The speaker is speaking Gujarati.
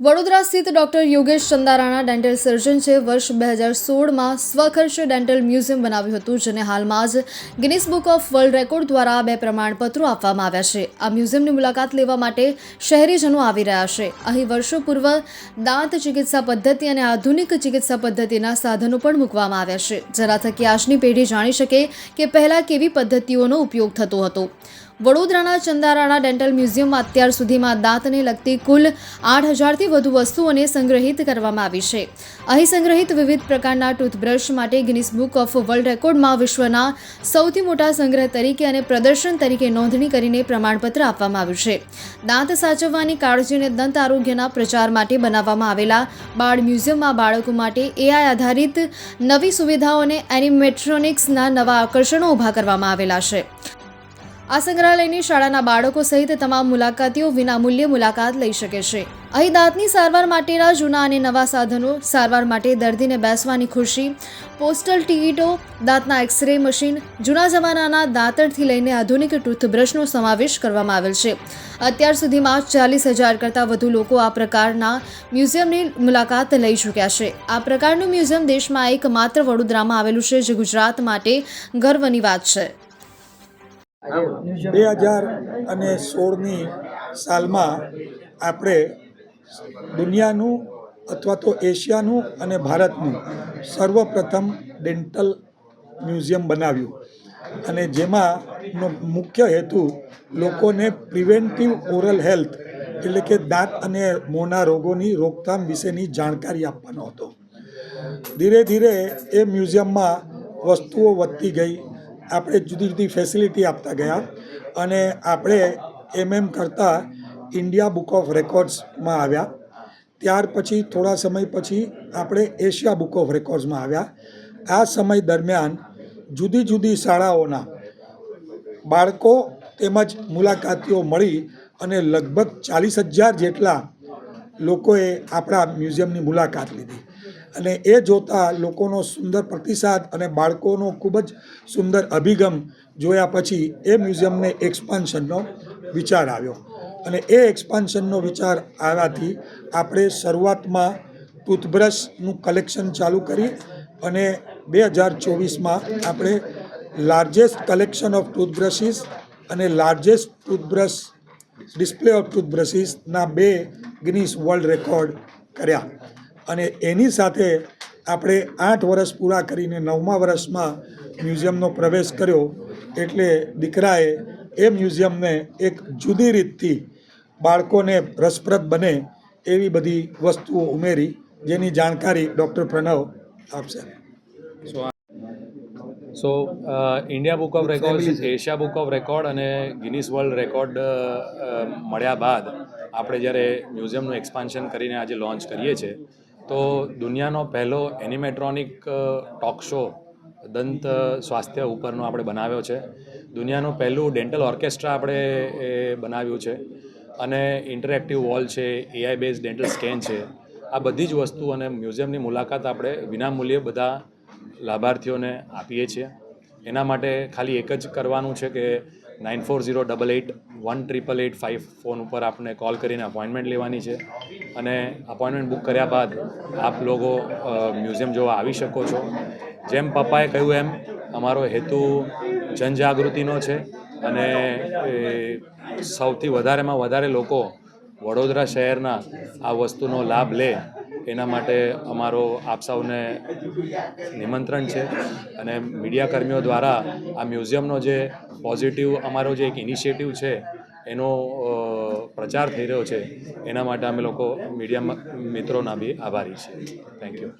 વડોદરા સ્થિત doctor Yogesh Chandarana dental surgeon છે. વર્ષ બે હજાર સોળમાં સ્વખર્ચ ડેન્ટલ મ્યુઝિયમ બનાવ્યું હતું, જેને હાલમાં જ Guinness book of world record દ્વારા બે પ્રમાણપત્રો આપવામાં આવ્યા છે. આ મ્યુઝિયમની મુલાકાત લેવા માટે શહેરીજનો આવી રહ્યા છે. અહીં વર્ષો પૂર્વ દાંત ચિકિત્સા પદ્ધતિ અને આધુનિક ચિકિત્સા પદ્ધતિના સાધનો પણ મૂકવામાં આવ્યા છે. જેના થકી આજની પેઢી જાણી શકે કે પહેલાં કેવી પદ્ધતિઓનો ઉપયોગ થતો હતો. વડોદરાના ચંદારાણા ડેન્ટલ મ્યુઝિયમમાં અત્યાર સુધીમાં દાંતને લગતી કુલ આઠ હજારથી વધુ વસ્તુઓને સંગ્રહિત કરવામાં આવી છે. અહીં સંગ્રહિત વિવિધ પ્રકારના ટૂથબ્રશ માટે ગિનિસ બુક ઓફ વર્લ્ડ રેકોર્ડમાં વિશ્વના સૌથી મોટા સંગ્રહ તરીકે અને પ્રદર્શન તરીકે નોંધણી કરીને પ્રમાણપત્ર આપવામાં આવ્યું છે. દાંત સાચવવાની કાળજી અને દંત આરોગ્યના પ્રચાર માટે બનાવવામાં આવેલા બાળ મ્યુઝિયમમાં બાળકો માટે એઆઈ આધારિત નવી સુવિધાઓ અને એનિમેટ્રોનિક્સના નવા આકર્ષણો ઊભા કરવામાં આવેલા છે. આ સંગ્રહાલયની શાળાના બાળકો સહિત તમામ મુલાકાતીઓ વિનામૂલ્યે મુલાકાત લઈ શકે છે. અહીં દાંતની સારવાર માટેના જૂના અને નવા સાધનો, સારવાર માટે દર્દીને બેસવાની ખુરશી, પોસ્ટલ ટિકિટો, દાંતના એક્સરે મશીન, જૂના જમાનાના દાંતણથી લઈને આધુનિક ટૂથબ્રશનો સમાવેશ કરવામાં આવેલ છે. અત્યાર સુધીમાં ચાલીસ હજાર કરતાં વધુ લોકો આ પ્રકારના મ્યુઝિયમની મુલાકાત લઈ ચૂક્યા છે. આ પ્રકારનું મ્યુઝિયમ દેશમાં એકમાત્ર વડોદરામાં આવેલું છે, જે ગુજરાત માટે ગર્વની વાત છે. બે હજાર અને સોળની સાલમાં આપણે દુનિયાનું અથવા તો એશિયાનું અને ભારતનું સર્વપ્રથમ ડેન્ટલ મ્યુઝિયમ બનાવ્યું. અને જેમાંનો મુખ્ય હેતુ લોકોને પ્રિવેન્ટિવ ઓરલ હેલ્થ એટલે કે દાંત અને મોંના રોગોની રોકથામ વિશેની જાણકારી આપવાનો હતો. ધીરે ધીરે એ મ્યુઝિયમમાં વસ્તુઓ વધતી ગઈ. આપણે જુદી જુદી ફેસિલિટી આપતા ગયા અને આપણે એમ એમ કરતાં ઇન્ડિયા બુક ઓફ રેકોર્ડ્સમાં આવ્યા. ત્યાર પછી થોડા સમય પછી આપણે એશિયા બુક ઓફ રેકોર્ડ્સમાં આવ્યા. આ સમય દરમિયાન જુદી જુદી શાળાઓના બાળકો તેમજ મુલાકાતીઓ મળી અને લગભગ ચાલીસ હજાર જેટલા લોકોએ આપણા મ્યુઝિયમની મુલાકાત લીધી. અને એ જોતાં લોકોનો સુંદર પ્રતિસાદ અને બાળકોનો ખૂબ જ સુંદર અભિગમ જોયા પછી એ મ્યુઝિયમને એક્સપાન્શનનો વિચાર આવ્યો. અને એ એક્સપાન્શનનો વિચાર આવ્યાથી આપણે શરૂઆતમાં ટૂથબ્રશનું કલેક્શન ચાલુ કરી અને બે હજાર ચોવીસમાં આપણે લાર્જેસ્ટ કલેક્શન ઓફ ટૂથબ્રશીસ અને લાર્જેસ્ટ ટૂથબ્રશ ડિસ્પ્લે ઓફ ટૂથબ્રશીસના બે ગિનિસ વર્લ્ડ રેકોર્ડ કર્યા. અને એની સાથે આપણે આઠ વર્ષ પૂરા કરીને નવમા વર્ષમાં મ્યુઝિયમનો પ્રવેશ કર્યો. એટલે દીકરાએ એ મ્યુઝિયમને એક જુદી રીતથી બાળકોને રસપ્રદ બને એવી બધી વસ્તુઓ ઉમેરી જેની જાણકારી ડૉક્ટર પ્રણવ આપશે. So India book of record Asia book of record અને ગિનિસ વર્લ્ડ રેકોર્ડ મળ્યા બાદ આપણે જ્યારે મ્યુઝિયમનું એક્સપાન્શન કરીને આજે લોન્ચ કરીએ છીએ તો દુનિયાનો પહેલો એનિમેટ્રોનિક ટોક શો દંત સ્વાસ્થ્ય ઉપરનો આપણે બનાવ્યો છે. દુનિયાનું પહેલું ડેન્ટલ ઓર્કેસ્ટ્રા આપણે એ બનાવ્યું છે અને ઇન્ટરેક્ટિવ વોલ છે એઆઈ બેઝ ડેન્ટલ સ્કેન છે. આ બધી જ વસ્તુ અને મ્યુઝિયમની મુલાકાત આપણે વિનામૂલ્યે બધા લાભાર્થીઓને આપીએ છીએ. એના માટે ખાલી એક જ કરવાનું છે કે nine four zero double eight one triple eight five phone ઉપર આપને કોલ કરીને અપોઇન્ટમેન્ટ લેવાની છે અને અપોઇન્ટમેન્ટ બુક કર્યા બાદ આપ લોકો મ્યુઝિયમ જોવા આવી શકો છો જેમ પપ્પાએ કહ્યું એમ અમારો હેતુ જનજાગૃતિનો છે અને સૌથી વધારેમાં વધારે લોકો વડોદરા શહેરના આ વસ્તુનો લાભ લે એના માટે અમારો આપ સૌને નિમંત્રણ છે અને મીડિયા કર્મીઓ દ્વારા આ મ્યુઝિયમનો જે પોઝિટિવ, અમારો જે એક ઇનિશિયેટિવ છે, એનો પ્રચાર થઈ રહ્યો છે, એના માટે અમે લોકો મીડિયા મિત્રોના બી આભારી છીએ. Thank you